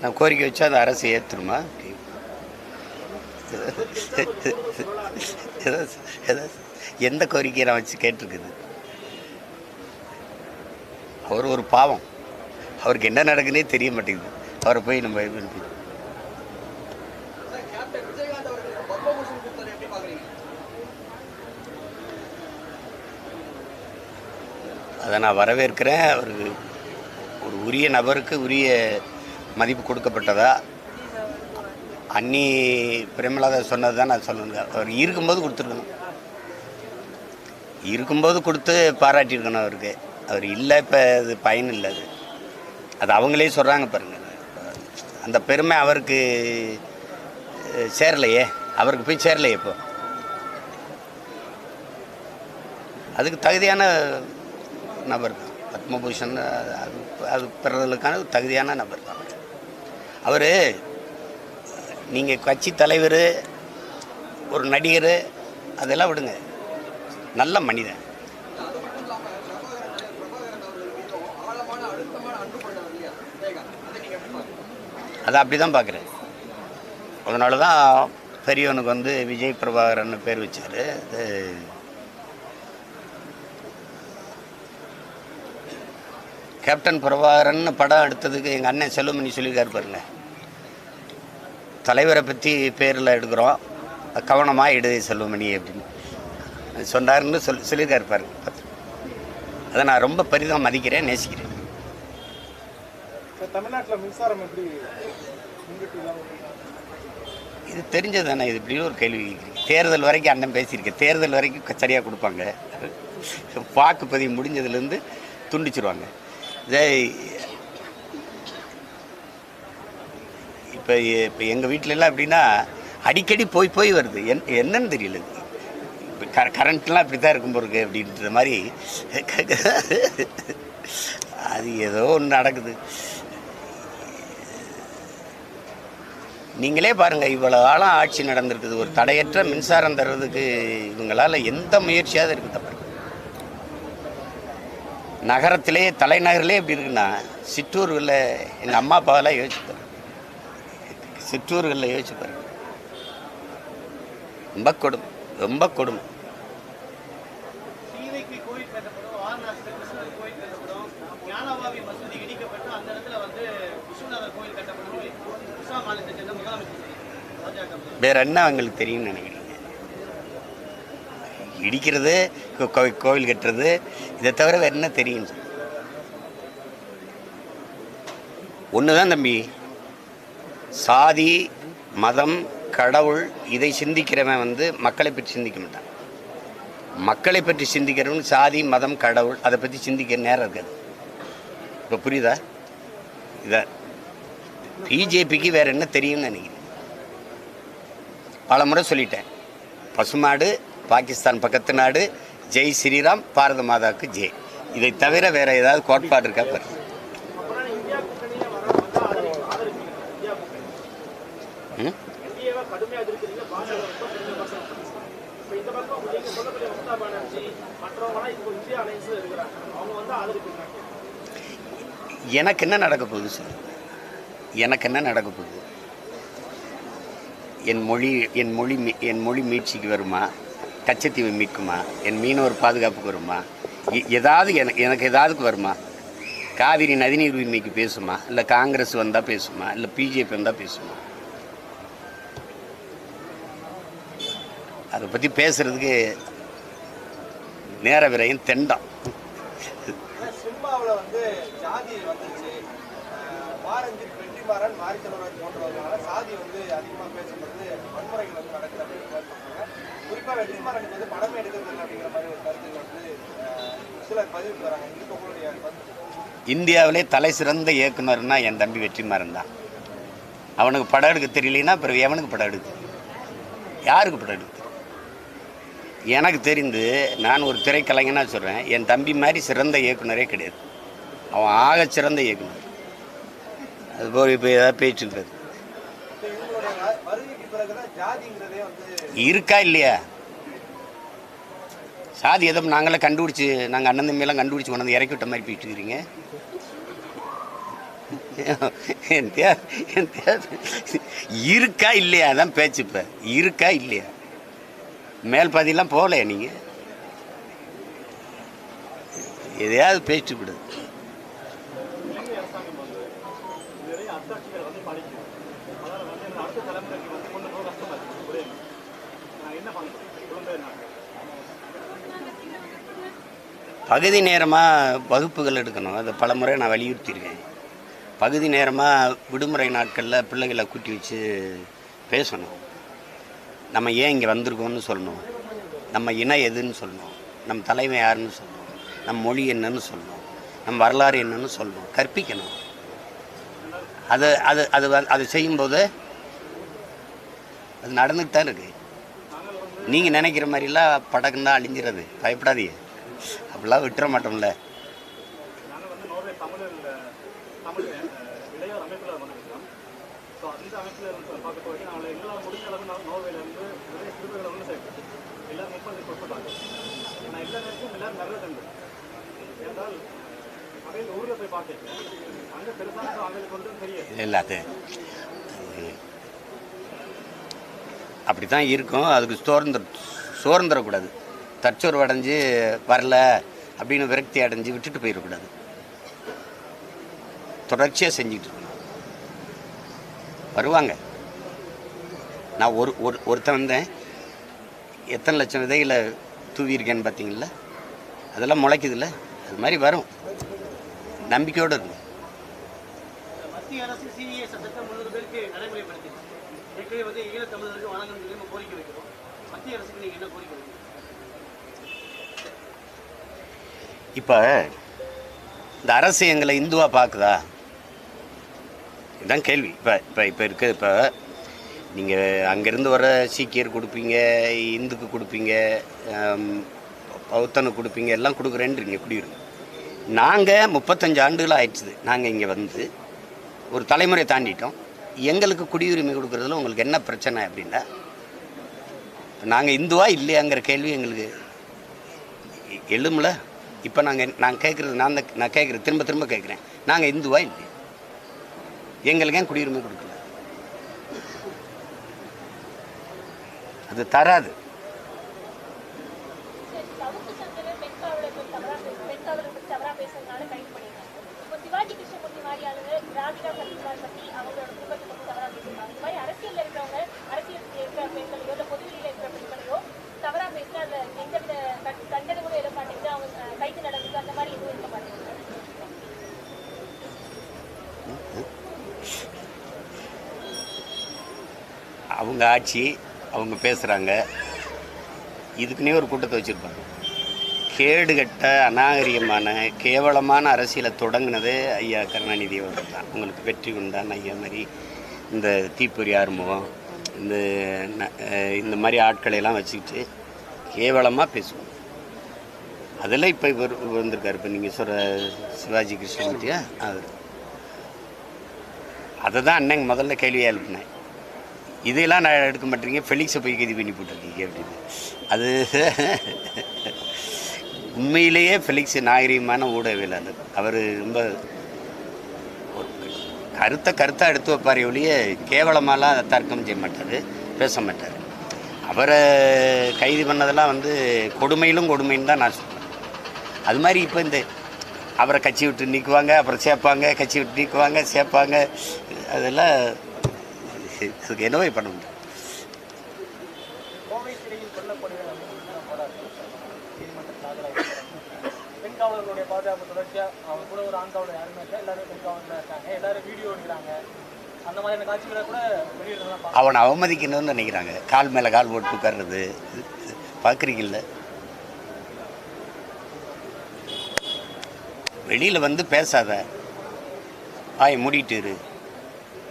நான் கோரிக்கை வச்சா அந்த அரசு ஏதோ எந்த கோரிக்கையை நான் வச்சு கேட்டிருக்குது? அவர் ஒரு பாவம். அவருக்கு என்ன நடக்குன்னே தெரிய மாட்டேங்குது. அவரை போய் நம்ம இது பண்ணி- கேப்டன் விஜயகாந்த் அவர்கள் பத்மபூஷன் கொடுத்ததை எப்படி பாக்குறீங்க அதை நான் வரவேற்கிறேன். அவருக்கு ஒரு உரிய நபருக்கு உரிய மதிப்பு கொடுக்கப்பட்டதா? அன்னி பிரேமலாதா சொன்னது தான் நான் சொல்லணுங்க அவர் இருக்கும்போது கொடுத்துருக்கணும். இருக்கும்போது கொடுத்து பாராட்டியிருக்கணும் அவருக்கு. அவர் இல்லை இப்போ அது பயன் இல்லை அது. அது அவங்களே சொல்கிறாங்க பாருங்கள் அந்த பெருமை அவருக்கு சேரலையே. அவருக்கு போய் சேரலையே இப்போ. அதுக்கு தகுதியான நபர் தான் பத்மபூஷன் அது அது- அது பெறுறதுக்கான தகுதியான நபர் தான் அவர் நீங்கள் கட்சி தலைவர் ஒரு நடிகர் அதெல்லாம் விடுங்க. நல்ல மனிதன். அதை அதை அப்படி தான் பார்க்குறேன் அதனால தான் பெரியவனுக்கு வந்து விஜய் பிரபாகரன் பேர் வச்சார். அது கேப்டன் பிரபாகரன் படம் எடுத்ததுக்கு எங்கள் அண்ணன் செல்வமணி சொல்லியிருக்காரு பாருங்க. தலைவரை பற்றி பேரில் எடுக்கிறோம். கவனமாக இடு செல்வமணி அப்படின்னு. அது சொன்னாருன்னு சொல் சொல்லியிருக்காரு பாருங்க. அதை நான் ரொம்ப பெரிதாக மதிக்கிறேன் நேசிக்கிறேன். தமிழ்நாட்டில் மின்சாரம் எப்படி இது தெரிஞ்சது தானே இது இப்படி ஒரு கேள்வி தேர்தல் வரைக்கும் அண்ணன் பேசியிருக்கேன் தேர்தல் வரைக்கும் சரியாக கொடுப்பாங்க. வாக்குப்பதிவு முடிஞ்சதுலேருந்து துண்டிச்சிருவாங்க. இதே இப்போ இப்போ எங்கள் வீட்டிலலாம் எப்படின்னா அடிக்கடி போய் போய் வருது. என் என்னன்னு தெரியல. இப்போ க கரண்ட்லாம் இப்படி தான் இருக்கும் போருக்கு அப்படின்ற மாதிரி. அது ஏதோ ஒன்று நடக்குது. நீங்களே பாருங்கள் இவ்வளோ காலம் ஆட்சி நடந்திருக்குது. ஒரு தடையற்ற மின்சாரம் தர்றதுக்கு இவங்களால் எந்த முயற்சியாவது இருக்குது தப்பு? நகரத்திலே தலைநகரிலே எப்படி இருக்குன்னா சிற்றூர்களில் எங்கள் அம்மா அப்பாவெல்லாம் யோசிச்சு பாருங்க சிற்றூர்களில் யோசிச்சு பாருங்க. ரொம்ப கொடுமை ரொம்ப கொடுமை. வேற என்ன அவங்களுக்கு தெரியும்னு நினைக்கிறீங்க? இடிக்கிறது கோவில் கட்டுறது இதை தவிர வேற என்ன தெரியும்? ஒன்று தான் தம்பி. சாதி மதம் கடவுள் இதை சிந்திக்கிறவன் வந்து மக்களை பற்றி சிந்திக்க மாட்டான். மக்களை பற்றி சிந்திக்கிறவன் சாதி மதம் கடவுள் அதை பற்றி சிந்திக்க நேரம் இருக்காது. இப்போ புரியுதா? இதான் பிஜேபிக்கு வேற என்ன தெரியும்னு நினைக்கிறேன் பல முறை சொல்லிட்டேன். பசுமாடு பாகிஸ்தான் பக்கத்து நாடு ஜெய் ஸ்ரீராம் பாரத மாதாவுக்கு ஜெய். இதை தவிர வேறு ஏதாவது கோட்பாடு இருக்கா? பாரு. எனக்கு என்ன நடக்க போகுது சார்? எனக்கு என்ன நடக்க போகுது? என் மொழி என் மொழி என் மொழி மீட்சிக்கு வருமா? கச்சத்தீவை மீட்குமா என் மீனவர் பாதுகாப்புக்கு வருமா? ஏதாவது எனக்கு எனக்கு ஏதாவதுக்கு வருமா? காவிரி நதிநீர் உரிமைக்கு பேசுமா? இல்லை காங்கிரஸ் வந்தால் பேசுமா? இல்லை பிஜேபி வந்தால் பேசுமா? அதை பற்றி பேசுறதுக்கு நேர விரையும் தெண்டம். சிம்பாவில் வந்து ஜாதி வந்துருச்சு. சாதி வந்து அதிகமாக பேசப்படுது வன்முறைகள் வந்து நடக்கிறது குறிப்பாக வெற்றிமாறனுக்கு வந்து படமே எடுக்கிறது அப்படிங்கிற மாதிரி ஒரு கருத்து வந்து சிலர் பதிவிட்டு வராங்க. இதுக்கு உங்களுடைய இந்தியாவிலே தலை சிறந்த இயக்குனர்னா என் தம்பி வெற்றிமாறன் தான். அவனுக்கு படம் எடுக்க தெரியலனா அப்புறம் எவனுக்கு படம் எடுக்க? யாருக்கு படம் எடுக்க? எனக்கு தெரிந்து நான் ஒரு திரைக்கலைஞனா சொல்கிறேன் என் தம்பி மாதிரி சிறந்த இயக்குனரே கிடையாது. அவன் ஆக சிறந்த இயக்குனர். அது போல் இப்போ ஏதாவது பேச்சு இருக்கா இல்லையா? சாதி எதோ நாங்களே கண்டுபிடிச்சி நாங்கள் அண்ணன் தம்பியெல்லாம் கண்டுபிடிச்சி கொண்டு வந்து இறக்கி விட்ட மாதிரி போயிட்டு இருக்கிறீங்க. இருக்கா இல்லையா? அதான் பேச்சு இப்போ. இருக்கா இல்லையா? மேல் பாதியெல்லாம் போகலையா நீங்கள் எதையாவது பேசிட்டு விடுது பகுதி நேரமாக வகுப்புகள் எடுக்கணும். அதை பல முறை நான் வலியுறுத்தியிருக்கேன். பகுதி நேரமாக விடுமுறை நாட்களில் பிள்ளைகளை கூட்டி வச்சு பேசணும். நம்ம ஏன் இங்கே வந்திருக்கோம்னு சொல்லணும். நம்ம இனம் எதுன்னு சொல்லணும். நம்ம தலைமை யாருன்னு சொல்லணும். நம்ம மொழி என்னன்னு சொல்லணும். நம்ம வரலாறு என்னன்னு சொல்லணும். கற்பிக்கணும். அது அது அது அது செய்யும்போது அது நடந்துகிட்டு தான் இருக்குது நீங்கள் நினைக்கிற மாதிரிலாம் படக்குன்னா அழிஞ்சிறது பயப்படாதீங்க. அப்படிலாம் விட்டுற மாட்டோம்ல. இல்லை அது அப்படி தான் இருக்கும். அதுக்கு சோர்ந்துர சோர்ந்துடக்கூடாது தற்சோர்வு அடைஞ்சு வரல அப்படின்னு விரக்தி அடைஞ்சு விட்டுட்டு போயிடக்கூடாது. தொடர்ச்சியாக செஞ்சுட்டு இருக்கணும். வருவாங்க. நான் ஒரு ஒரு ஒருத்தன் வந்தேன். எத்தனை லட்சம் விதைகளை தூவியிருக்கேன்னு பார்த்தீங்களா அதெல்லாம் முளைக்குதுல்ல? அது மாதிரி வரும். நம்பிக்கையோடு இருக்கும் மத்திய அரசு சிஏ சட்டத்தை முன்னூறு பேருக்கு நடைமுறைப்படுத்தி ஏற்கனவே வந்து ஈழத்தமிழருக்கு வழங்கணும் சொல்லி நம்ம கோரிக்கை வைக்கிறோம் மத்திய அரசுக்கு நீங்கள் என்ன கோரிக்கை வைக்கிறீங்க இப்போ இந்த அரசு எங்களை இந்துவாக பார்க்குதா இதுதான் கேள்வி. இப்போ இப்போ இப்போ இருக்குது இப்போ நீங்கள் அங்கேருந்து வர சீக்கியர் கொடுப்பீங்க இந்துக்கு கொடுப்பீங்க பௌத்தனுக்கு கொடுப்பீங்க எல்லாம் கொடுக்குறேன்றீங்க. குடியுரிமை நாங்கள் முப்பத்தஞ்சு ஆண்டுகள் ஆயிடுச்சுது நாங்கள் இங்கே வந்து ஒரு தலைமுறை தாண்டிட்டோம். எங்களுக்கு குடியுரிமை கொடுக்குறதுல உங்களுக்கு என்ன பிரச்சனை அப்படின்னா நாங்கள் இந்துவா இல்லையாங்கிற கேள்வி எங்களுக்கு எ- எழும்ல? இப்போ நாங்கள் நான் கேட்குறது நான் தான் நான் கேட்குறது திரும்ப திரும்ப கேட்குறேன் நாங்கள் இந்துவா இல்லை எங்களுக்கு ஏன் குடியுரிமை கொடுக்கல? அது தராது. சரி, சவுக்கு சங்கர் பெண் காவலர்கள் தவறா பேச- பெண் காவலர்கள் பத்தி தவறா பேசுறதுனால கைது பண்ணிருக்காங்க. இப்போ சிவாஜி கிருஷ்ணமூர்த்தி மாதிரி ஆளுங்க திராவிடா சத்தியகுமார் பத்தி அவங்களோட குடும்பத்தை பத்தி தவறா பேசியிருக்காங்க. இந்த மாதிரி அரசியல்ல இருக்கிறவங்க, அரசியல் இருக்கிற பெண்களையோ, இல்ல பொதுவெளியில இருக்கிற பெண்களையோ தவறா பேசினா அதுல எந்தவித கண்- தண்டனைகளும் எழ மாட்டேங்குது. அவங்க அஹ், கைது நடக்குது. அந்த மாதிரி எதுவும் இருக்க மாட்டேங்குது. அவங்க ஆட்சி அவங்க பேசுகிறாங்க இதுக்குன்னே ஒரு கூட்டத்தை வச்சுருப்பாங்க. கேடுகட்ட அநாகரிகமான கேவலமான அரசியலை தொடங்கினது ஐயா கருணாநிதி அவர்கள் தான். உங்களுக்கு வெற்றி உண்டான் ஐயா மாதிரி இந்த தீப்பொறி ஆறுமுகம் இந்த இந்த மாதிரி ஆட்களை எல்லாம் வச்சுக்கிட்டு கேவலமாக பேசுவோம். அதெல்லாம் இப்போ இவர் வந்திருக்காரு. இப்போ நீங்கள் சொல்கிற சிவாஜி கிருஷ்ணமூர்த்தியா? அவர் அதை. தான் அண்ணன் முதல்ல கேள்வியாக எழுப்பினேன். இதெல்லாம் நான் எடுக்க மாட்டேங்க ஃபெலிக்ஸை போய் கைது பண்ணி போட்டிருக்கீங்க அப்படின்னு. அது உண்மையிலேயே ஃபெலிக்ஸ் ஊடகவியல் ஊடகவியலாளர். அவர் ரொம்ப கருத்தை கருத்தாக எடுத்து வைப்பார் ஒழிய கேவலமாலாம் தர்க்கம் செய்ய மாட்டார் பேச மாட்டார். அவரை கைது பண்ணதெல்லாம் வந்து கொடுமையிலும் கொடுமைன்னு தான் நான் சொல்கிறேன் அது மாதிரி இப்போ இந்த அவரை கட்சி விட்டு நீக்குவாங்க அப்புறம் சேர்ப்பாங்க கட்சி விட்டு நீக்குவாங்க சேர்ப்பாங்க அதெல்லாம் இதுக்கு என்னவே பண்ண முடியும் காவலர்களுடைய பாதுகாப்பு தொடர்ச்சியாக அவங்க கூட ஒரு ஆண் காவலர் யாருமே இல்லை. எல்லாரும் பெண் காவலர் இருக்காங்க. எல்லாரும் வீடியோ எடுக்கிறாங்க. அந்த மாதிரியான காட்சிகளை கூட வெளியிடலாம் பார்க்கலாம் அவனை அவமதிக்கணும்னு நினைக்கிறாங்க. கால் மேலே கால் போட்டு உட்கார்றது. பார்க்குறீங்கல்ல? வெளியில் வந்து பேசாத. ஆய் மூடிட்டு இரு.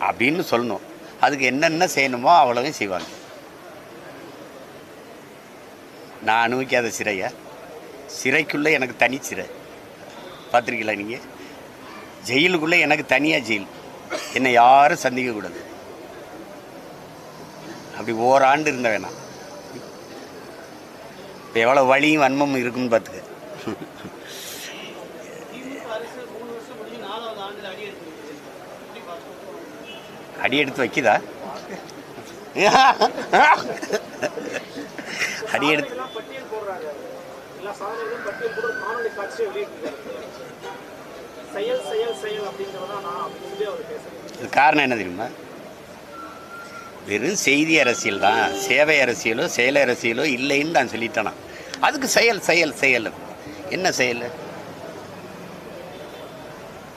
அப்படின்னு சொல்லணும். அதுக்கு என்னென்ன செய்யணுமோ அவ்வளவும் செய்வாங்க. நான் அனுபவிக்காத சிறையை சிறைக்குள்ளே எனக்கு தனி சிறை. பார்த்துருக்கீங்களா நீங்கள் ஜெயிலுக்குள்ளே எனக்கு தனியாக ஜெயில். என்னை யாரும் சந்திக்கக்கூடாது அப்படி ஓராண்டு இருந்த வேணாம். இப்போ எவ்வளோ வலியும் வன்மமும் இருக்குன்னு பார்த்துக்க அடி எடுத்து வைக்குதா அடி எடுத்து எல்லாம் பட்டியல் போடுறாங்க எல்லா சாதனைகளும் பட்டியல் போட்டு ஒரு காணொலி காட்சியை வெளியிட்டிருக்காரு செயல் செயல் செயல் அப்படிங்கிறதான் நான் அடி எடுத்து வைக்குதா? அடி இது காரணம் என்ன தெரியுமா? வெறும் செய்தி அரசியல் தான். சேவை அரசியலோ செயல் அரசியலோ இல்லைன்னு நான் சொல்லிட்டேனா. அதுக்கு செயல் செயல் செயல். என்ன செயல்?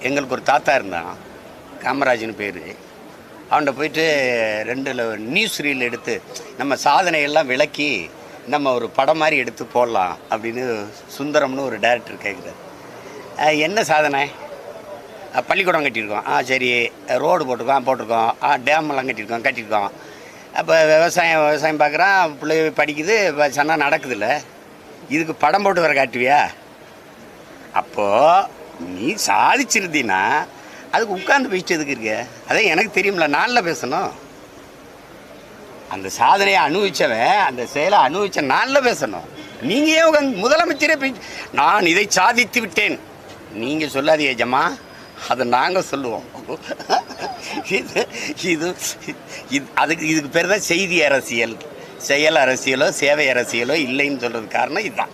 எங்களுக்கு ஒரு தாத்தா இருந்தான். காமராஜன் பேர். அவன்கிட்ட போயிட்டு ரெண்டு நியூஸ் ரீல் எடுத்து நம்ம சாதனையெல்லாம் விளக்கி நம்ம ஒரு படம் மாதிரி எடுத்து போடலாம் அப்படின்னு சுந்தரம்னு ஒரு டேரக்டர் கேட்குறாரு என்ன சாதனை? பள்ளிக்கூடம் கட்டியிருக்கோம். ஆ சரி ரோடு போட்டிருக்கோம் போட்டிருக்கோம். ஆ டேம்லாம் கட்டியிருக்கோம் கட்டியிருக்கோம். அப்போ விவசாயம் விவசாயம் பார்க்குறான் பிள்ளை படிக்குது சொன்னால் நடக்குதுல்ல. இதுக்கு படம் போட்டு வர காட்டுவியா? அப்போது நீ சாதிச்சிருந்தீன்னா அதுக்கு உட்காந்து பேசிட்டு எதுக்கு இருக்க? அதான் எனக்கு தெரியும்ல நாளில் பேசணும். அந்த சாதனையை அனுபவிச்சவன் அந்த செயலை அனுபவிச்ச நாளில் பேசணும். நீங்கள் ஏன் உட்காந்து முதலமைச்சரே பேசி நான் இதை சாதித்து விட்டேன். நீங்கள் சொல்லாதீங்க ஜமா அதை நாங்கள் சொல்லுவோம். இது இது இது அதுக்கு இதுக்கு பேர் தான் செய்தி அரசியல். செயல் அரசியலோ சேவை அரசியலோ இல்லைன்னு சொல்கிறதுக்கு காரணம் இதுதான்.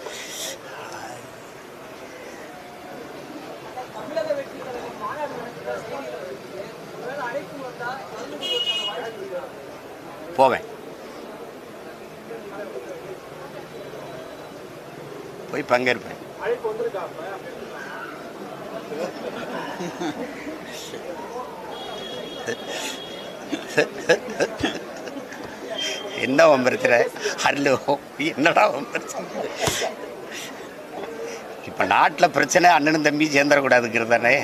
போவேன். போய் பங்கேற்பேன். என்ன வம்பருத்துற ஹலோ என்னடா வம்பருத்து இப்போ நாட்டில் பிரச்சனை அண்ணனும் தம்பி சேர்ந்துடக்கூடாதுங்கிறது தானே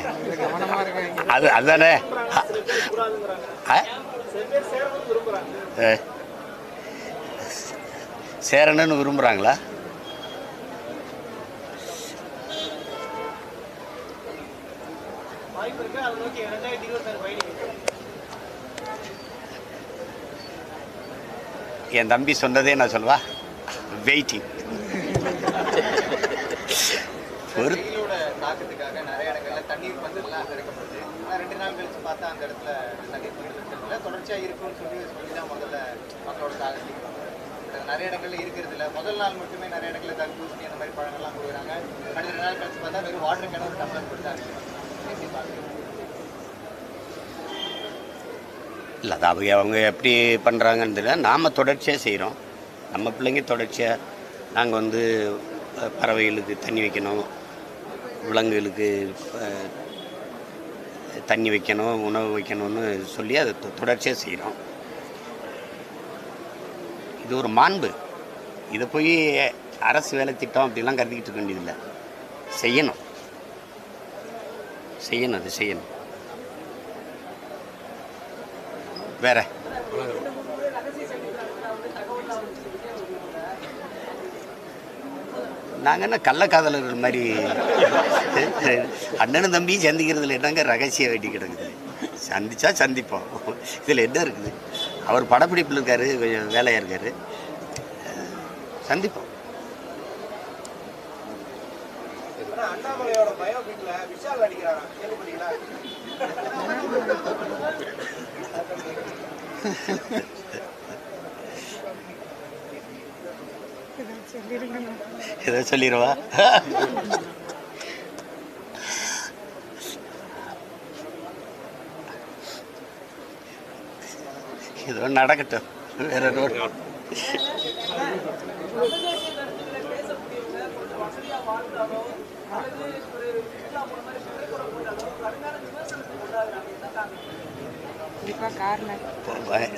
அது அதுதானே சேரணும்னு விரும்புகிறாங்களா வாய்ப்பு இருக்கு அதை நோக்கி இரண்டாயிரத்தி இருபத்தாறு பயணிகள் என் தம்பி சொன்னதே நான் சொல்வா வெயிட்டிங் ஒரு மகிழ்ச்சியாக இருக்கும்னு சொல்லி சொல்லி தான் முதல்ல மக்களோட தாக்கத்துக்கு நிறைய இடங்கள்ல இருக்கிறது இல்லை. முதல் நாள் மட்டுமே நிறைய இடங்கள்ல தர்பூசணி அந்த மாதிரி பழங்கள்லாம் கொடுக்குறாங்க அடுத்த ரெண்டு நாள் கழிச்சு பார்த்தா வெறும் வாட்டர் கேன ஒரு டம்ளர் கொடுத்தாங்க இல்லை அது அவங்க அவங்க எப்படி பண்ணுறாங்கன்னு தெரியல. நாம் தொடர்ச்சியாக செய்கிறோம் நம்ம பிள்ளைங்க தொடர்ச்சியாக நாங்கள் வந்து பறவைகளுக்கு தண்ணி வைக்கணும் விலங்குகளுக்கு தண்ணி வைக்கணும் உணவு வைக்கணும்னு சொல்லி அதை தொ- தொடர்ச்சியாக செய்கிறோம் இது ஒரு மாண்பு. இதை போய் அரசு வேலை திட்டம் அப்படிலாம் கருதிக்கிட்டு இருக்க வேண்டியதில்லை. செய்யணும். செய்யணும் அது செய்யணும். வேறு? நாங்கள் என்ன கள்ளக்காதலர்கள் மாதிரி? அண்ணனும் தம்பியும் சந்திக்கிறதுல என்னங்க ரகசிய வேட்டி கிடக்குது? சந்திச்சா சந்திப்போம். இதில் என்ன இருக்குது? அவர் படப்பிடிப்பில் இருக்கார் கொஞ்சம் வேலையாக இருக்கார். சந்திப்போம். அண்ணாமலையோட ஏதோ சொல்லிடுவா ஏதோ நடக்கட்டும். வேற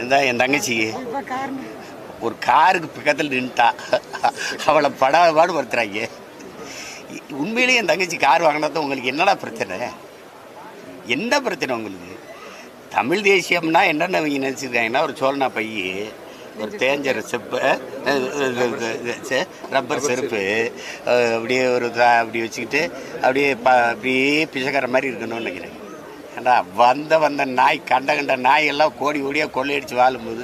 இந்த என் தங்கச்சிக்கு. ஒரு காருக்கு பக்கத்தில் நின்ட்டா அவளை படாத பாடுபடுத்துறாங்க உண்மையிலேயே என் தங்கச்சி கார் வாங்கினது உங்களுக்கு என்னடா பிரச்சனை? என்ன பிரச்சனை உங்களுக்கு? தமிழ் தேசியம்னா என்னென்ன இவங்க நினச்சிருக்காங்கன்னா ஒரு சோழனா பைய ஒரு தேஞ்சர் செப்பு ரப்பர் செருப்பு அப்படியே ஒரு அப்படி வச்சுக்கிட்டு அப்படியே ப அப்படியே பிச்சைக்கார மாதிரி இருக்கணும்னு நினைக்கிறேன். ஏண்டா வந்த வந்த நாய் கண்ட கண்ட நாய் எல்லாம் கோடி கோடியாக கொள்ளையடிச்சு வாழும்போது.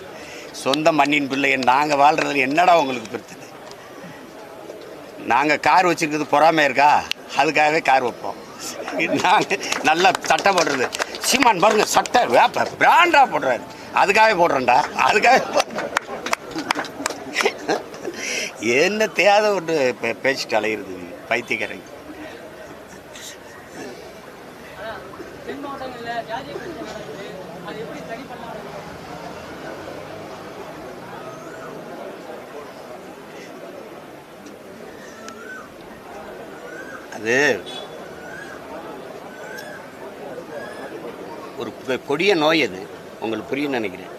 சொந்த மண்ணின் பிள்ளை நாங்கள் வாழ்றதுல என்னடா உங்களுக்கு பிரச்சனை? நாங்கள் கார் வச்சுருக்கிறது பொறாமை இருக்கா? அதுக்காகவே கார் வைப்போம். நாங்கள் நல்லா சட்டை போடுறது. சீமான் பாருங்க சட்டை வேப்ப பிராண்டாக போடுறாரு. அதுக்காகவே போடுறேன்டா. அதுக்காக என்ன தேவை ஒன்று? பே- பேசிட்டு அலையிறது பைத்தியக்காரங்க தென் மாவட்டங்களில் ஜாதிய பிரச்சனை நடக்குது அது எப்படி சரி பண்ணலாம் இது ஒரு கொடிய நோய் அது. உங்களுக்கு புரியும் நினைக்கிறேன்.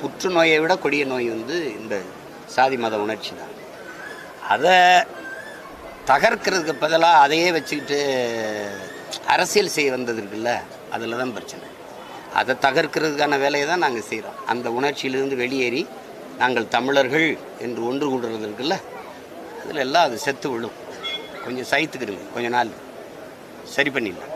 புற்றுநோயை விட கொடிய நோய் வந்து இந்த சாதி மத உணர்ச்சி தான். அதை தகர்க்கிறதுக்கு பதிலாக அதையே வச்சுக்கிட்டு அரசியல் செய்ய வந்தது இருக்குல்ல அதில் தான் பிரச்சனை. அதை தகர்க்கிறதுக்கான வேலையை தான் நாங்கள் செய்கிறோம் அந்த உணர்ச்சியிலிருந்து வெளியேறி நாங்கள் தமிழர்கள் என்று ஒன்று கூடுறது இருக்குல்ல அதில் எல்லாம் அது செத்து விழும். கொஞ்சம் சைத்துக்கிடுங்க கொஞ்ச நாள். சரி பண்ணிடலாம்.